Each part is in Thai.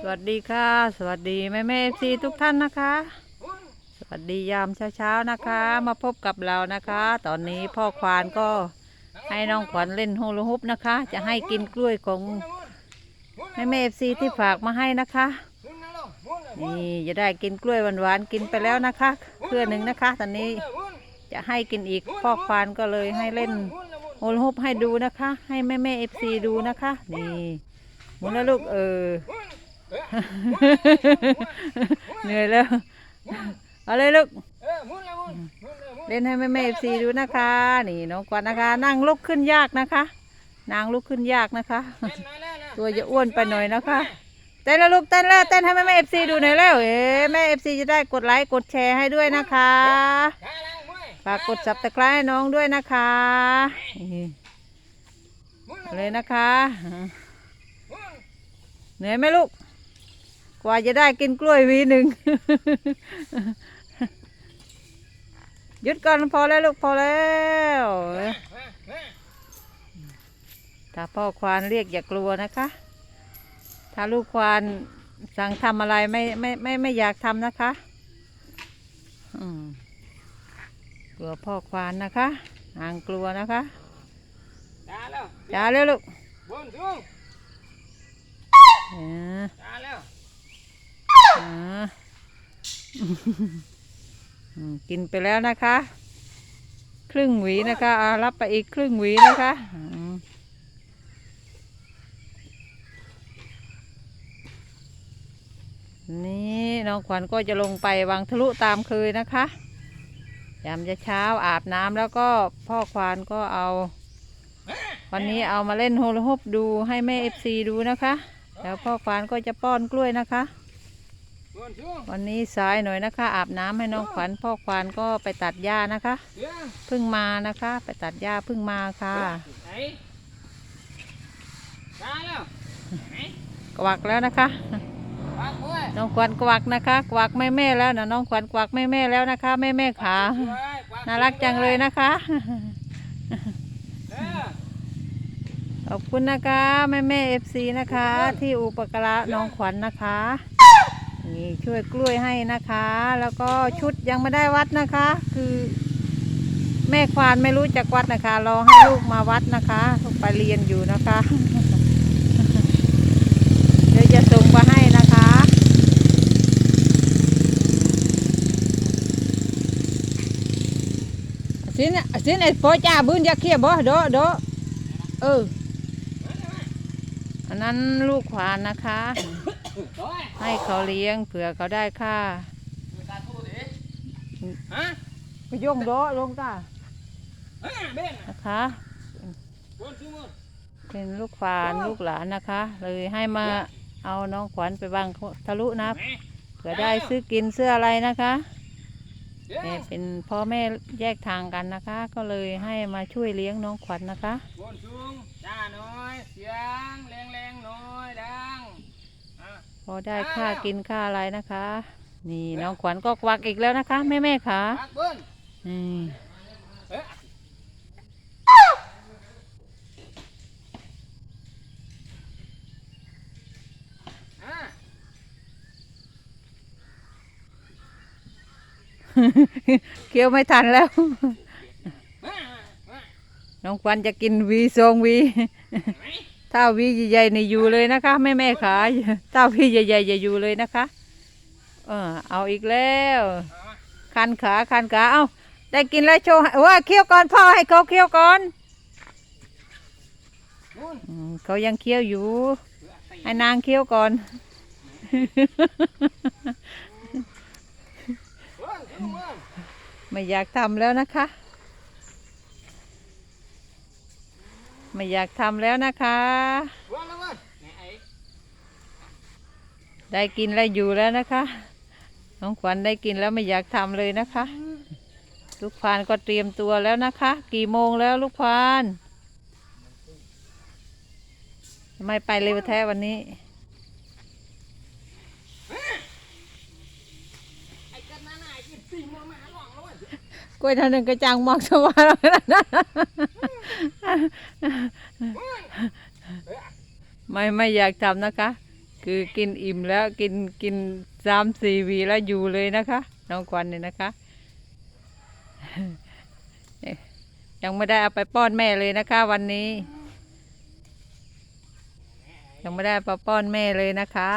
สวัสดีค่ะ สวัสดีแม่แม่ซีทุกท่านนะคะ สวัสดียามเช้าๆนะคะ มาพบกับเรานะคะ ตอนนี้พ่อควานก็ให้น้องขวัญเล่นโฮลฮุปนะคะ จะให้กินกล้วยของแม่แม่ซีที่ฝากมาให้นะคะนี่จะได้กินกล้วยหวานๆกินไปแล้วนะคะเครือหนึ่งนะคะ ตอนนี้จะให้กินอีกพ่อควานก็เลยให้เล่นโฮลฮุปให้ดูนะคะ ให้แม่แม่เอฟซีดูนะคะ นี่มุนล้วลูกเออ เหนื่อยแล้วเอาเลยลูกเล่นให้แม่แม่เอฟซีดูนะคะ นี่น้องกวาดนะคะ นั่งลุกขึ้นยากนะคะ นางลุกขึ้นยากนะคะ ตัวจะอ้วนไปหน่อยนะคะเต้นแล้วลูกเต้นแล้วเต้นให้แม่แม่เอฟซีดูหน่อยแล้ว เอ๊ะแม่เอฟซีจะได้กดไลค์กดแชร์ให้ด้วยนะคะฝากกดซับสไครต์ให้น้องด้วยนะคะนี่เอาเลยนะคะเหนื่อยไหมลูกก ว่าจะได้กินกล้วยหวีหนึ่ง หยุดก่อนพอแล้วลูกพอแล้ว ถ้าพ่อควานเรียกอย่ากลัวนะคะ ถ้าลูกควานสั่งทำอะไรไม่ไม่ไม่ไม่อยากทำนะคะอืมกลัวพ่อควานนะคะห่างกลัวนะคะจ้าเร็วลูกเอออ่า อืม กินไปแล้วนะคะ ครึ่งหวีนะคะอารับไปอีกครึ่งหวีนะคะนี่น้องขวัญก็จะลงไปวังทะลุตามเคยนะคะยามจะเช้าอาบน้ำแล้วก็พ่อควานก็เอา วันนี้เอามาเล่นโฮลฮุปดูให้แม่เอฟซีดูนะคะ แล้วพ่อควานก็จะป้อนกล้วยนะคะ วันนี้สายหน่อยนะคะ อาบน้ำให้น้องขวัญพ่อควานก็ไปตัดหญ้านะคะเพิ่งมานะคะ ไปตัดหญ้าเพิ่งมาค่ะกวักแล้วนะคะ น้องขวัญกวักนะคะ กวักแม่แม่ๆแล้วนะน้องขวัญกวักแม่แม่ๆแล้วนะคะแม่แม่ๆขาน่ารักจังเลยนะคะขอบคุณนะคะแม่แม่เอฟซีนะคะ ที่อุปการะน้องขวัญนะคะ นี่ช่วยกล้วยให้นะคะ แล้วก็ชุดยังไม่ได้วัดนะคะ คือแม่ควานไม่รู้จักวัดนะคะรอให้ลูกมาวัดนะคะลูกไปเรียนอยู่นะคะ เดี๋ยวจะส่งมาให้นะคะสินสินไอ้ปอจ่าบืนอยากเขียบ่โดโดเอออันนั้นลูกควานนะคะ ให้เขาเลี้ยงเผื่อเขาได้ค่าไปย่งโดะลงตานะคะ เป็นลูกฟานลูกหลานนะคะ เลยให้มาเอาน้องขวัญไปบังทะลุนะเผื่อได้ซื้อกินเสื้ออะไรนะคะเนี่ยเป็นพ่อแม่แยกทางกันนะคะ ก็เลยให้มาช่วยเลี้ยงน้องขวัญนะคะ บนสูงจ้าน้อย เสียงแรงแรงๆน้อยดัง อะพอได้ค่ากินค่าอะไรนะคะ นี่น้องขวัญก็ควักอีกแล้วนะคะ แม่แม่ๆค่ะปักเบิ้ลนี่เอ๊ะอะเคี้ยวไม่ทันแล้วอะอะน้องควันจะกินวีทรงวี ถ้าวีใหญ่ๆนี่อยู่เลยนะคะแม่แม่ขาถ้าวีใหญ่ๆจะอยู่เลยนะคะ เออเอาอีกแล้วคันขาคันขาเอาได้กินแล้วโชว์ให้ว่าเคี้ยวก่อนพ่อให้เขาเคี้ยวก่อนเขายังเคี้ยวอยู่ให้นางเคี้ยวก่อนไม่อยากทำแล้วนะคะ ไม่อยากทำแล้วนะคะเบิ้ลแล้วเบิ้ลไหนไอ้ได้กินแล้วอยู่แล้วนะคะ น้องขวัญได้กินแล้วไม่อยากทำเลยนะคะ ลูกพานก็เตรียมตัวแล้วนะคะ กี่โมงแล้วลูกพานทำไมไปเร็วแท้วันนี้ไอ้กันนั่นน่ะไอ้ที่สี่โมงมาหาหลอกแล้วเว้ยกล้วยทางหนึ่งกระจังมองสว่างแล้วนะ ไม่ไม่อยากทำนะคะ คือกินอิ่มแล้วกินกินสามสี่วีแล้วอยู่เลยนะคะ น้องควันเนี่ยนะคะ ยังไม่ได้เอาไปป้อนแม่เลยนะคะ วันนี้ ยังไม่ได้ไปป้อนแม่เลยนะคะ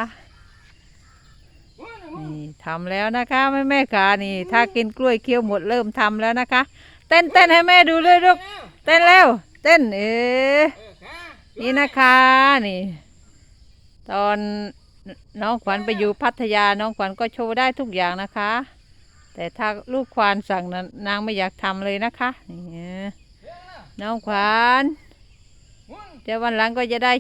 นี่ทำแล้วนะคะแม่แม่ขานี่ ถ้ากินกล้วยเคี้ยวหมดเริ่มทำแล้วนะคะ เต้นเต้นให้แม่ดูเลยลูกเต้นแล้ว เต้นเออเออค่ะนี่นะคะนี่ ตอนน้องขวัญไปอยู่พัทยาน้องขวัญก็โชว์ได้ทุกอย่างนะคะ แต่ถ้าลูกควานสั่งนนางไม่อยากทำเลยนะคะนี่น้องขวัญหมุนเดี๋ยววันหลังก็จะได้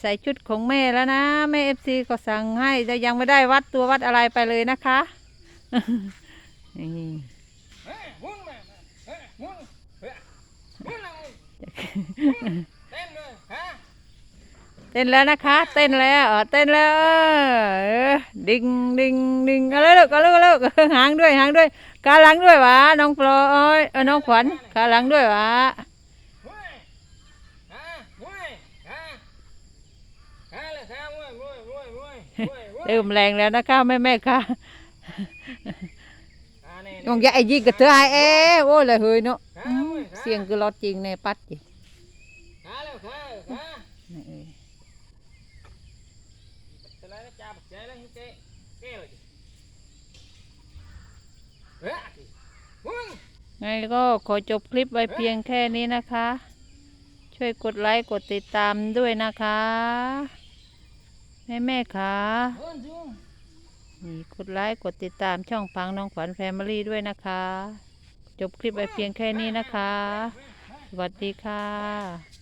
ใส่ชุดของแม่แล้วนะแม่เอฟซีก็สั่งให้แต่ยังไม่ได้วัดตัววัดอะไรไปเลยนะคะนี่ เฮ้ยหมุนมาเฮ้ยหมุนเฮ้ยหมุนเอา เต้นเลยค่ะเต้นแล้วนะคะ เต้นแล้วเออเต้นแล้วเออเออดิ่งดิ่งดิ่งเอาเลยลูกเอาเลยเอาเลยหางด้วยหางด้วยกาหลังด้วยหวะน้องปลอยเออน้องขวัญกาหลังด้วยหวะหมุนค่ะหมุนค่ะค่ะเลยค่ะหมุนหมุนหมุนหมุนหมุนหมุนเริ่มแรงแล้วนะคะแม่แม่ๆค่ะอ่านี่น้องยายยิงกับเธอไอเอโอ้ยเลยเฮ้ยเนาะอืมเสียงคือรถจริงในปัดจิค่ะแล้วค่ะค่ะ นี่เอ้ย ส ไลด์แล้วจับใจแล้วเจ๊เจ๊เลยเฮ้ยมุนไงก็ขอจบคลิปไว้เพียงแค่นี้นะคะ ช่วยกดไลค์กดติดตามด้วยนะคะ แม่แม่ๆค่ะนี่กดไลค์กดติดตามช่องพังน้องขวัญแฟมิลี่ด้วยนะคะ จบคลิปไปเพียงแค่นี้นะคะ สวัสดีค่ะ